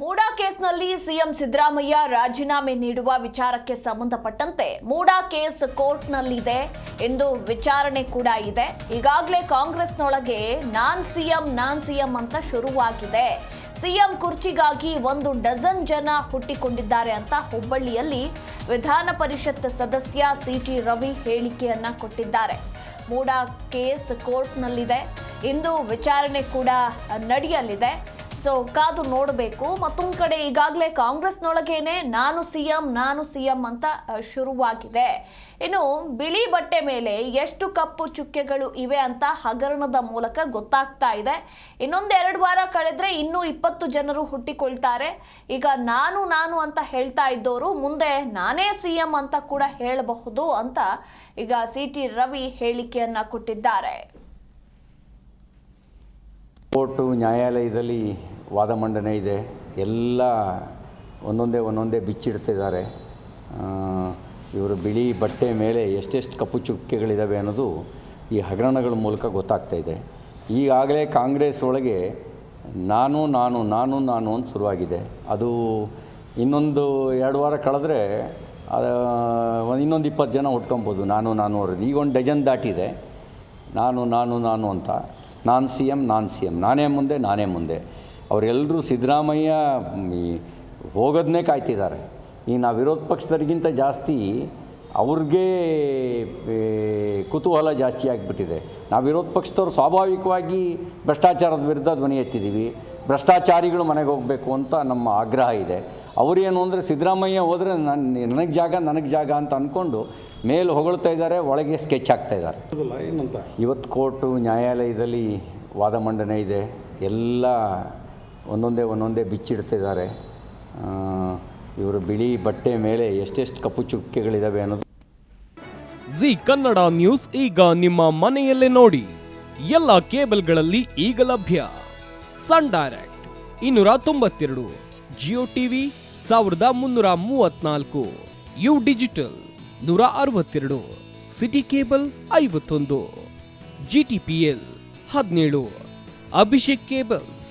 ಮೂಡಾ ಕೇಸ್ನಲ್ಲಿ ಸಿಎಂ ಸಿದ್ದರಾಮಯ್ಯ ರಾಜೀನಾಮೆ ನೀಡುವ ವಿಚಾರಕ್ಕೆ ಸಂಬಂಧಪಟ್ಟಂತೆ ಮೂಡಾ ಕೇಸ್ ಕೋರ್ಟ್ನಲ್ಲಿದೆ ಎಂದು ವಿಚಾರಣೆ ಕೂಡ ಇದೆ. ಈಗಾಗಲೇ ಕಾಂಗ್ರೆಸ್ನೊಳಗೆ ನಾನ್ ಸಿಎಂ ನಾನ್ ಸಿಎಂ ಅಂತ ಶುರುವಾಗಿದೆ. ಸಿಎಂ ಕುರ್ಚಿಗಾಗಿ ಒಂದು ಡಜನ್ ಜನ ಹುಟ್ಟಿಕೊಂಡಿದ್ದಾರೆ ಅಂತ ಹುಬ್ಬಳ್ಳಿಯಲ್ಲಿ ವಿಧಾನ ಪರಿಷತ್ ಸದಸ್ಯ ಸಿಟಿ ರವಿ ಹೇಳಿಕೆಯನ್ನ ಕೊಟ್ಟಿದ್ದಾರೆ. ಮೂಡಾ ಕೇಸ್ ಕೋರ್ಟ್ನಲ್ಲಿದೆ. ಇಂದು ವಿಚಾರಣೆ ಕೂಡ ನಡೆಯಲಿದೆ. ಸೊ ಕಾದು ನೋಡಬೇಕು. ಮತ್ತೊಂದು ಕಡೆ ಈಗಾಗಲೇ ಕಾಂಗ್ರೆಸ್ನೊಳಗೇನೆ ನಾನು ಸಿಎಂ ನಾನು ಸಿಎಂ ಅಂತ ಶುರುವಾಗಿದೆ. ಇನ್ನು ಬಿಳಿ ಬಟ್ಟೆ ಮೇಲೆ ಎಷ್ಟು ಕಪ್ಪು ಚುಕ್ಕೆಗಳು ಇವೆ ಅಂತ ಹಗರಣದ ಮೂಲಕ ಗೊತ್ತಾಗ್ತಾ ಇದೆ. ಇನ್ನೊಂದೆರಡು ವಾರ ಕಳೆದ್ರೆ ಇನ್ನೂ ಇಪ್ಪತ್ತು ಜನರು ಹುಟ್ಟಿಕೊಳ್ತಾರೆ. ಈಗ ನಾನು ನಾನು ಅಂತ ಹೇಳ್ತಾ ಇದ್ದವರು ಮುಂದೆ ನಾನೇ ಸಿಎಂ ಅಂತ ಕೂಡ ಹೇಳಬಹುದು ಅಂತ ಈಗ ಸಿ ಟಿ ರವಿ ಹೇಳಿಕೆಯನ್ನ ಕೊಟ್ಟಿದ್ದಾರೆ. ಕೋರ್ಟು ನ್ಯಾಯಾಲಯದಲ್ಲಿ ವಾದ ಮಂಡನೆ ಇದೆ. ಎಲ್ಲ ಒಂದೊಂದೇ ಒಂದೊಂದೇ ಬಿಚ್ಚಿಡ್ತಿದ್ದಾರೆ. ಇವರು ಬಿಳಿ ಬಟ್ಟೆ ಮೇಲೆ ಎಷ್ಟೆಷ್ಟು ಕಪ್ಪು ಚುಕ್ಕೆಗಳಿದ್ದಾವೆ ಅನ್ನೋದು ಈ ಹಗರಣಗಳ ಮೂಲಕ ಗೊತ್ತಾಗ್ತಾ ಇದೆ. ಈಗಾಗಲೇ ಕಾಂಗ್ರೆಸ್ ಒಳಗೆ ನಾನು ನಾನು ನಾನು ನಾನು ಅಂತ ಶುರುವಾಗಿದೆ. ಅದು ಇನ್ನೊಂದು ಎರಡು ವಾರ ಕಳೆದ್ರೆ ಇನ್ನೊಂದು ಇಪ್ಪತ್ತು ಜನ ಉಟ್ಕೊಬೋದು ನಾನು ನಾನು ಅವ್ರದ್ದು. ಈಗ ಒಂದು ಡಜನ್ ದಾಟಿದೆ. ನಾನು ನಾನು ನಾನು ಅಂತ. ನಾನು ಸಿ ಎಂ ನಾನು ಸಿ ಎಂ ನಾನೇ ಮುಂದೆ ನಾನೇ ಮುಂದೆ. ಅವರೆಲ್ಲರೂ ಸಿದ್ದರಾಮಯ್ಯ ಹೋಗೋದನ್ನೇ ಕಾಯ್ತಿದ್ದಾರೆ. ಈ ನಾವು ವಿರೋಧ ಪಕ್ಷದವರಿಗಿಂತ ಜಾಸ್ತಿ ಅವ್ರಿಗೆ ಕುತೂಹಲ ಜಾಸ್ತಿ ಆಗಿಬಿಟ್ಟಿದೆ. ನಾವು ವಿರೋಧ ಪಕ್ಷದವ್ರು ಸ್ವಾಭಾವಿಕವಾಗಿ ಭ್ರಷ್ಟಾಚಾರದ ವಿರುದ್ಧ ಧ್ವನಿ ಎತ್ತಿದ್ದೀವಿ. ಭ್ರಷ್ಟಾಚಾರಿಗಳು ಮನೆಗೆ ಹೋಗಬೇಕು ಅಂತ ನಮ್ಮ ಆಗ್ರಹ ಇದೆ. ಅವರೇನು ಅಂದರೆ ಸಿದ್ದರಾಮಯ್ಯ ಹೋದರೆ ನನ್ನ ನನಗೆ ಜಾಗ ನನಗೆ ಜಾಗ ಅಂತ ಅಂದ್ಕೊಂಡು ಮೇಲೆ ಹೊಗಳ್ತಾ ಇದ್ದಾರೆ ಒಳಗೆ ಸ್ಕೆಚ್ ಆಗ್ತಾ ಇದ್ದಾರೆ. ಇವತ್ತು ಕೋರ್ಟು ನ್ಯಾಯಾಲಯದಲ್ಲಿ ವಾದ ಮಂಡನೆ ಇದೆ. ಎಲ್ಲ ಒಂದೊಂದೇ ಒಂದೊಂದೇ ಬಿಚ್ಚಿಡ್ತಿದ್ದಾರೆ. ಇವರು ಬಿಳಿ ಬಟ್ಟೆ ಮೇಲೆ ಎಷ್ಟೆಷ್ಟು ಕಪ್ಪು ಚುಕ್ಕೆಗಳಿದ್ದಾವೆ ಅನ್ನೋದು. ಜಿ ಕನ್ನಡ ನ್ಯೂಸ್ ಈಗ ನಿಮ್ಮ ಮನೆಯಲ್ಲೇ ನೋಡಿ. ಎಲ್ಲ ಕೇಬಲ್ಗಳಲ್ಲಿ ಈಗ ಲಭ್ಯ. ಸನ್ ಡೈರೆಕ್ಟ್ ಇನ್ನೂರ ತೊಂಬತ್ತೆರಡು, ಜಿಯೋ ಟಿವಿ ಸಾವಿರದ ಮುನ್ನೂರ ಮೂವತ್ನಾಲ್ಕು, ಯು ಡಿಜಿಟಲ್ ನೂರ ಅರವತ್ತೆರಡು, ಸಿಟಿ ಕೇಬಲ್ ಐವತ್ತೊಂದು, ಜಿ ಟಿ ಪಿ ಎಲ್ ಹದಿನೇಳು, ಅಭಿಷೇಕ್ ಕೇಬಲ್ಸ್